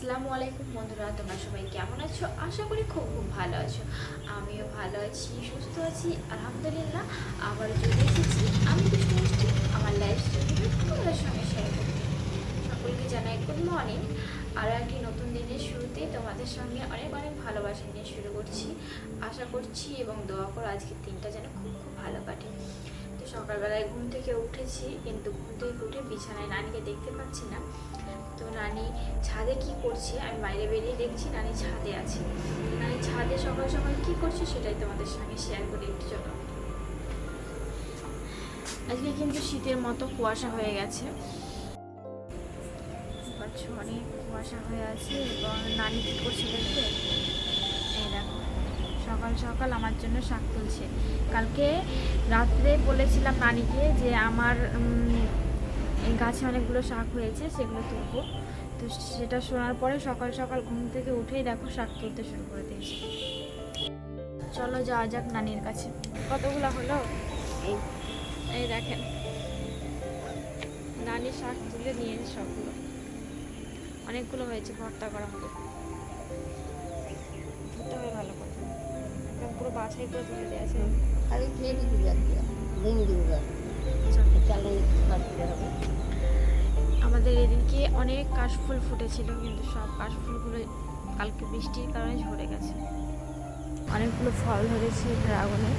আসসালামু আলাইকুম বন্ধুরা, তোমরা সবাই কেমন আছো? আশা করি খুব খুব ভালো আছো। আমিও ভালো আছি, সুস্থ আছি, আলহামদুলিল্লাহ। আবার চলে এসেছি আমি মিষ্টি, আমার লাইফ স্টাইল তোমাদের সঙ্গে শেয়ার করতে। সকলকে জানাই গুড মর্নিং আরও একটি নতুন দিনের শুরুতে তোমাদের সঙ্গে অনেক অনেক ভালোবাসা নিয়ে শুরু করছি। আশা করছি এবং দোয়া করো আজকের দিনটা যেন খুব খুব ভালো কাটে। তো সকালবেলায় ঘুম থেকে উঠেছি, কিন্তু ঘুম থেকে উঠে বিছানায় নানিকে দেখতে পাচ্ছি না। তো নানি ছাদে কি করছে? আমি বাইরে বেরিয়ে দেখছি নানি ছাদে আছে। নানি ছাদে সকাল সকাল কি করছে সেটাই তোমাদের সঙ্গে শেয়ার করি একটু, চলো। আজকে কিন্তু শীতের মতো কুয়াশা হয়ে গেছে। অনেক কুয়াশা হয়ে আছে, এবং নানি কি করছে দেখবে এই দেখো সকাল সকাল আমার জন্য শাক তুলছে। কালকে রাত্রে বলেছিলাম নানিকে যে আমার এই গাছে অনেকগুলো শাক হয়েছে, সেগুলো তুলবো। তো সেটা শোনার পরে সকাল সকাল ঘুম থেকে উঠেই দেখো শাক তুলতে শুরু করে দিয়েছি। চলো যাওয়া যাক নানির কাছে। কতগুলো হলো? এই এই দেখেন। নানি শাক তুলে নিয়েছে সবগুলো। অনেকগুলো হয়েছে, ভর্তা করা হবে। পুরো বাছাই করে তুলে খালি দিবি যাচ্ছি দিন দিব। চালু হবে আমাদের এদিকে অনেক কাশফুল ফুটেছিল কিন্তু সব কাশফুলগুলো কালকে বৃষ্টির কারণে ঝরে গেছে। অনেকগুলো ফল ধরেছে ড্রাগনে।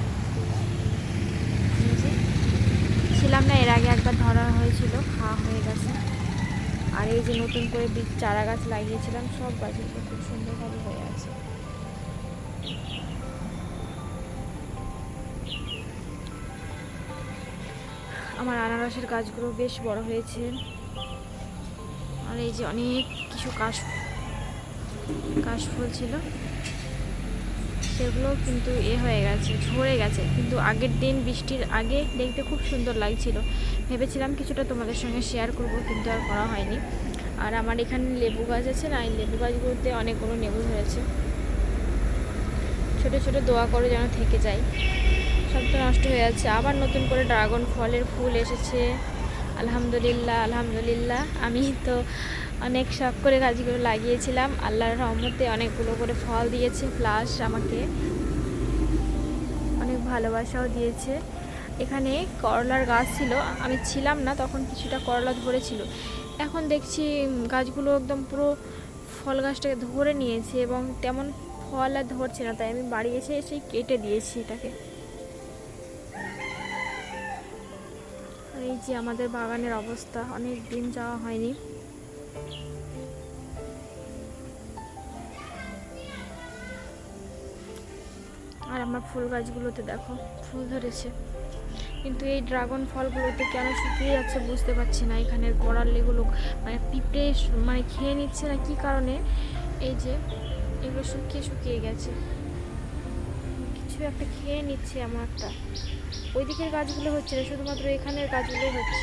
ছিলাম না এর আগে একবার ধরা হয়েছিল খাওয়া হয়ে গেছে। আর এই যে নতুন করে বীজ চারা গাছ লাগিয়েছিলাম সব গাছগুলো খুব সুন্দরভাবে হয়ে আছে। আমার আনারসের গাছগুলো বেশ বড় হয়েছে। আর এই যে অনেক কিছু কাশ কাশফুল ছিল। সেগুলো কিন্তু এ হয়ে গেছে, ঝরে গেছে। কিন্তু আগের দিন বৃষ্টির আগে দেখতে খুব সুন্দর লাগছিল। ভেবেছিলাম কিছুটা তোমাদের সঙ্গে শেয়ার করব, কিন্তু আর করা হয়নি। আর আমার এখানে লেবু গাছ আছে না, এই লেবু গাছগুলোতে অনেকগুলো লেবু ধরেছে। ছোট ছোট দোয়া করে যেন থেকে যায়। সব তো নষ্ট হয়ে যাচ্ছে। আবার নতুন করে ড্রাগন ফলের ফুল এসেছে। আলহামদুলিল্লাহ আলহামদুলিল্লাহ। আমি তো অনেক শখ করে গাছগুলো লাগিয়েছিলাম। আল্লাহর রহমতে অনেকগুলো করে ফল দিয়েছে প্লাস আমাকে অনেক ভালোবাসাও দিয়েছে। এখানে করলার গাছ ছিল, আমি ছিলাম না, তখন কিছুটা করলা ধরেছিল। এখন দেখছি গাছগুলো একদম পুরো ফল গাছটাকে ধরে নিয়েছে এবং তেমন ফল আর ধরছে না, তাই আমি বাড়ি এসে এসে কেটে দিয়েছি এটাকে। এই যে আমাদের বাগানের অবস্থা, অনেক দিন যাওয়া হয়নি। আর আমার ফুল গাছগুলোতে দেখো, ফুল ধরেছে। কিন্তু এই ড্রাগন ফলগুলোতে কেন শুকিয়ে যাচ্ছে বুঝতে পারছি না। এখানের গোড়ালিগুলো মানে পিঁপড়ে মানে খেয়ে নিচ্ছে না, কি কারণে? এই যে, এগুলো শুকিয়ে শুকিয়ে গেছে। কিছু একটা খেয়ে নিচ্ছে আমারটা। ওই দিকের গাছগুলো হচ্ছে না, শুধুমাত্র এখানের গাছগুলো হচ্ছে।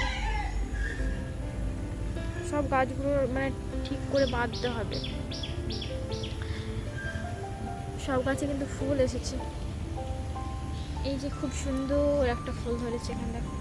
সব গাছগুলো মানে ঠিক করে বাঁধতে হবে। সব গাছে কিন্তু ফুল এসেছে। এই যে খুব সুন্দর একটা ফুল ধরেছে এখানে দেখো।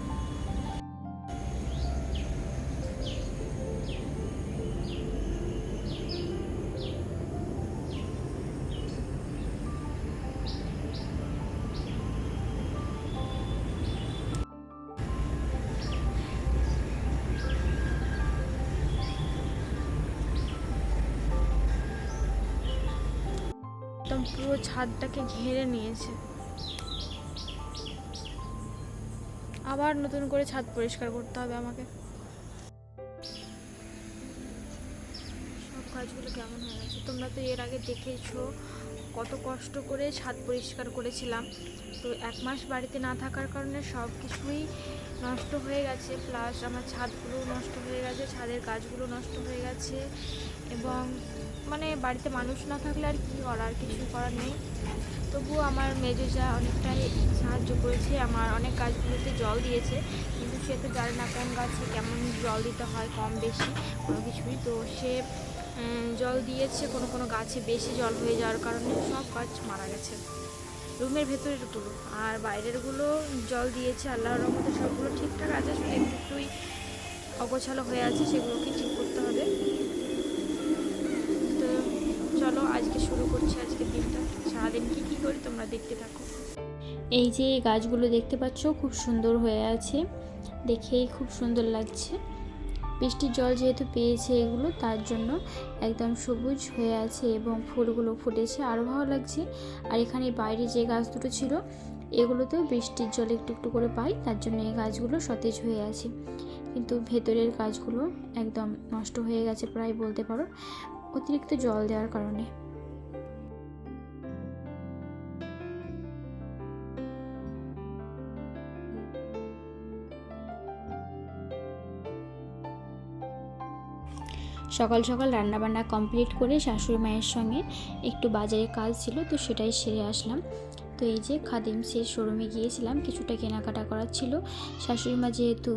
পুরো ছাদটাকে ঘিরে নিয়েছে। আবার নতুন করে ছাদ পরিষ্কার করতে হবে আমাকে। সব কাজগুলো কেমন হয়ে গেছে? তোমরা তো এর আগে দেখেছ কত কষ্ট করে ছাদ পরিষ্কার করেছিলাম। তো এক মাস বাড়িতে না থাকার কারণে সব কিছুই নষ্ট হয়ে গেছে। প্লাস আমার ছাদগুলো নষ্ট হয়ে গেছে, ছাদের গাছগুলো নষ্ট হয়ে গেছে এবং মানে বাড়িতে মানুষ না থাকলে আর কী করার কিছু করার নেই। তবুও আমার মেজো যা অনেকটাই সাহায্য করেছে, আমার অনেক গাছগুলোতে জল দিয়েছে। কিন্তু সে তো জানে না কোন গাছে কেমন জল দিতে হয়, কম বেশি, কোনো কিছুই। তো সে জল দিয়েছে, কোনো কোনো গাছে বেশি জল হয়ে যাওয়ার কারণে সব গাছ মারা গেছে। রুমের ভেতরেরগুলো আর বাইরেরগুলো জল দিয়েছে, আল্লাহর রহমতে সবগুলো ঠিকঠাক আছে, শুধু একটু একটুই অগোছালো হয়ে আছে, সেগুলোকে ঠিক করতে হবে। তো চলো আজকে শুরু করছি আজকের দিনটা। সারাদিন কী কী করি তোমরা দেখতে থাকো। এই যে গাছগুলো দেখতে পাচ্ছ, খুব সুন্দর হয়ে আছে, দেখেই খুব সুন্দর লাগছে। বৃষ্টির জল যেহেতু পেয়েছে এগুলো, তার জন্য একদম সবুজ হয়ে আছে এবং ফুলগুলো ফুটেছে আরও ভালো লাগছে। আর এখানে বাইরে যে গাছ দুটো ছিল, এগুলোতেও বৃষ্টির জল একটু একটু করে পাই, তার জন্য এই গাছগুলো সতেজ হয়ে আছে। কিন্তু ভেতরের গাছগুলো একদম নষ্ট হয়ে গেছে প্রায় বলতে পারো, অতিরিক্ত জল দেওয়ার কারণে। সকাল সকাল রান্নাবান্না কমপ্লিট করে শাশুড়ি মায়ের সঙ্গে একটু বাজারে কাজ ছিল, তো সেটাই সেরে আসলাম। তো এই যে খাদিম সে শোরুমে গিয়েছিলাম, কিছুটা কেনাকাটা করার ছিল। শাশুড়ি মা যেহেতু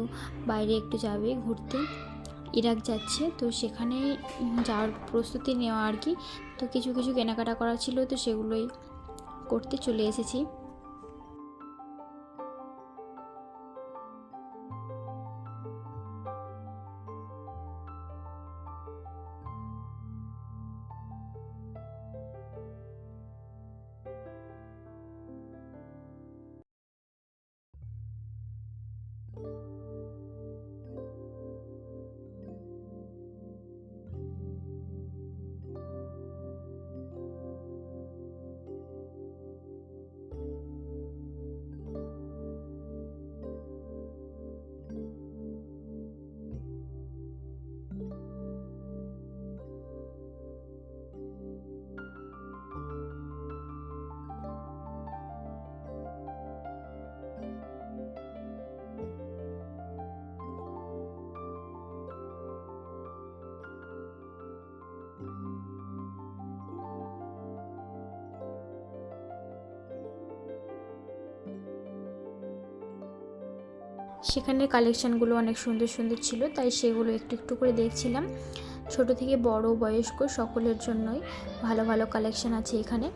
বাইরে একটু যাবে ঘুরতে, ইরাক যাচ্ছে, তো সেখানে যাওয়ার প্রস্তুতি নেওয়া আর কি। তো কিছু কিছু কেনাকাটা করার ছিল, তো সেগুলোই করতে চলে এসেছি। you সেখানে কালেকশানগুলো অনেক সুন্দর সুন্দর ছিল, তাই সেগুলো একটু একটু করে দেখছিলাম। ছোট থেকে বড়, বয়স্ক সকলের জন্যই ভালো ভালো কালেকশান আছে এখানে।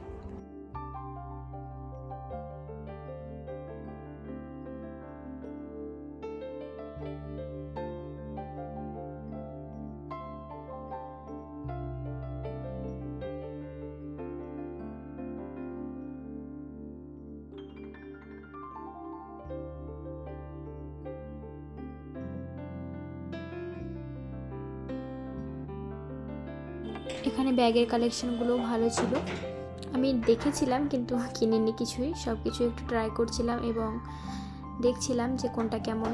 এখানে ব্যাগের কালেকশানগুলো ভালো ছিল। আমি দেখেছিলাম কিন্তু কিনিনি কিছুই। সব কিছু একটু ট্রাই করছিলাম এবং দেখছিলাম যে কোনটা কেমন।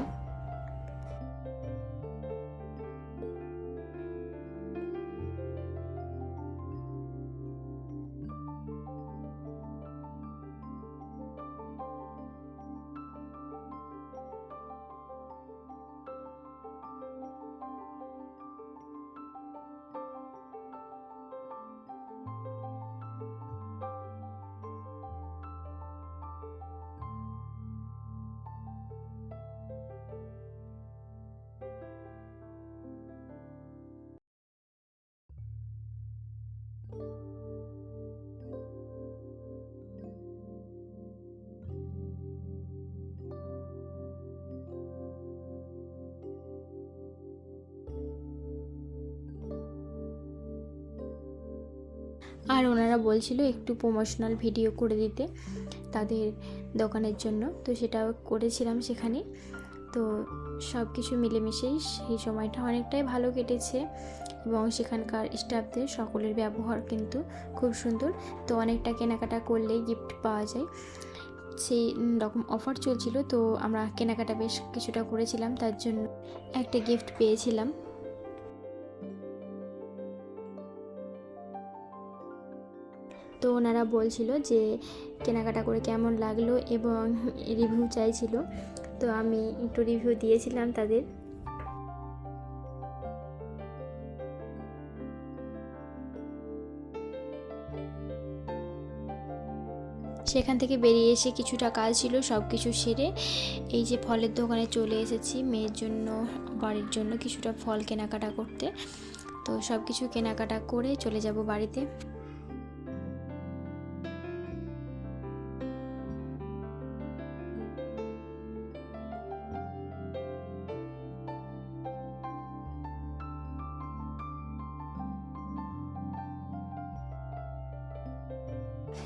আর ওনারা বলছিল একটু প্রমোশনাল ভিডিও করে দিতে তাদের দোকানের জন্য। তো সেটাও করেছিলাম সেখানে। তো সব কিছু মিলেমিশেই সেই সময়টা অনেকটাই ভালো কেটেছে এবং সেখানকার স্টাফদের সকলের ব্যবহার কিন্তু খুব সুন্দর। তো অনেকটা কেনাকাটা করলেই গিফট পাওয়া যায়। সেই রকম অফার চলছিল, তো আমরা কেনাকাটা বেশ কিছুটা করেছিলাম, তার জন্য একটা গিফট পেয়েছিলাম। তো ওনারা বলছিল যে কেনাকাটা করে কেমন লাগল এবং রিভিউ চাইছিল। তো আমি একটু রিভিউ দিয়েছিলাম তাদের। সেখান থেকে বেরিয়ে এসে কিছুটা কাজ ছিল সব কিছু সেরে এই যে ফলের দোকানে চলে এসেছি মেয়ের জন্য, বাড়ির জন্য কিছুটা ফল কেনাকাটা করতে। তো সব কিছু কেনাকাটা করে চলে যাব বাড়িতে।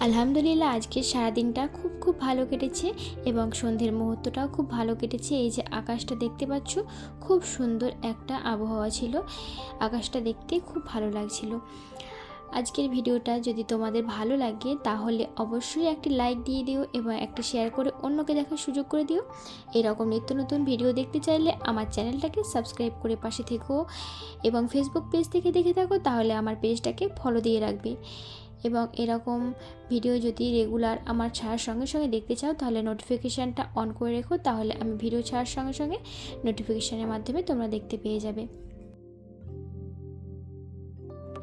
আলহামদুলিল্লাহ, আজকের সারাদিনটা খুব খুব ভালো কেটেছে এবং সন্ধ্যের মুহূর্তটাও খুব ভালো কেটেছে। এই যে আকাশটা দেখতে পাচ্ছ, খুব সুন্দর একটা আবহাওয়া ছিল। আকাশটা দেখতে খুব ভালো লাগছিল। আজকের ভিডিওটা যদি তোমাদের ভালো লাগে, তাহলে অবশ্যই একটি লাইক দিয়ে দিও এবং একটা শেয়ার করে অন্যকে দেখার সুযোগ করে দিও। এরকম নিত্য নতুন ভিডিও দেখতে চাইলে আমার চ্যানেলটাকে সাবস্ক্রাইব করে পাশে থেকো এবং ফেসবুক পেজ থেকে দেখে থাকো, তাহলে আমার পেজটাকে ফলো দিয়ে রাখবে। এবং এরকম ভিডিও যদি রেগুলার আমার ছাড়ার সঙ্গে সঙ্গে দেখতে চাও, তাহলে নোটিফিকেশানটা অন করে রেখো, তাহলে আমি ভিডিও ছাড়ার সঙ্গে সঙ্গে নোটিফিকেশানের মাধ্যমে তোমরা দেখতে পেয়ে যাবে।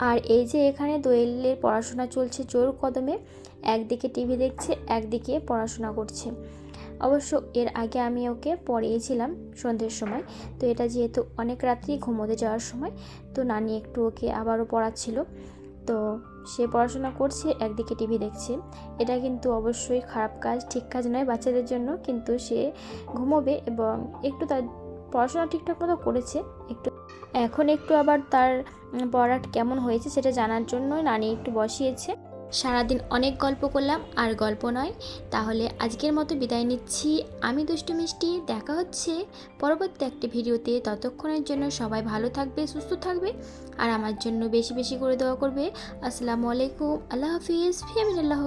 আর এই যে এখানে দোয়েলের পড়াশোনা চলছে জোর কদমে, একদিকে টিভি দেখছে, একদিকে পড়াশোনা করছে। অবশ্য এর আগে আমি ওকে পড়িয়েছিলাম সন্ধ্যের সময়, তো এটা যেহেতু অনেক রাত্রি ঘুমোতে যাওয়ার সময়, তো নানি একটু ওকে আবারও পড়াচ্ছিল। তো সে পড়াশোনা করছে একদিকে টিভি দেখছে। এটা কিন্তু অবশ্যই খারাপ কাজ ঠিক কাজ নয় বাচ্চাদের জন্য কিন্তু সে ঘুমোবে এবং একটু তার পড়াশোনা ঠিকঠাক মতো করেছে একটু এখন একটু আবার তার উম, পড়া কেমন হয়েছে সেটা জানার জন্য নানি একটু বসিয়েছে। সারাদিন অনেক গল্প করলাম, আর গল্প নয়। তাহলে আজকের মতো বিদায় নিচ্ছি। আমি দুষ্টু মিষ্টি, দেখা হচ্ছে পরবর্তী একটি ভিডিওতে। ততক্ষণের জন্য সবাই ভালো থাকবে, সুস্থ থাকবে, আর আমার জন্য বেশি বেশি করে দেওয়া করবে। আসসালামু আলাইকুম, আল্লাহ হাফিজ ফিয়ামিনাল্লাহ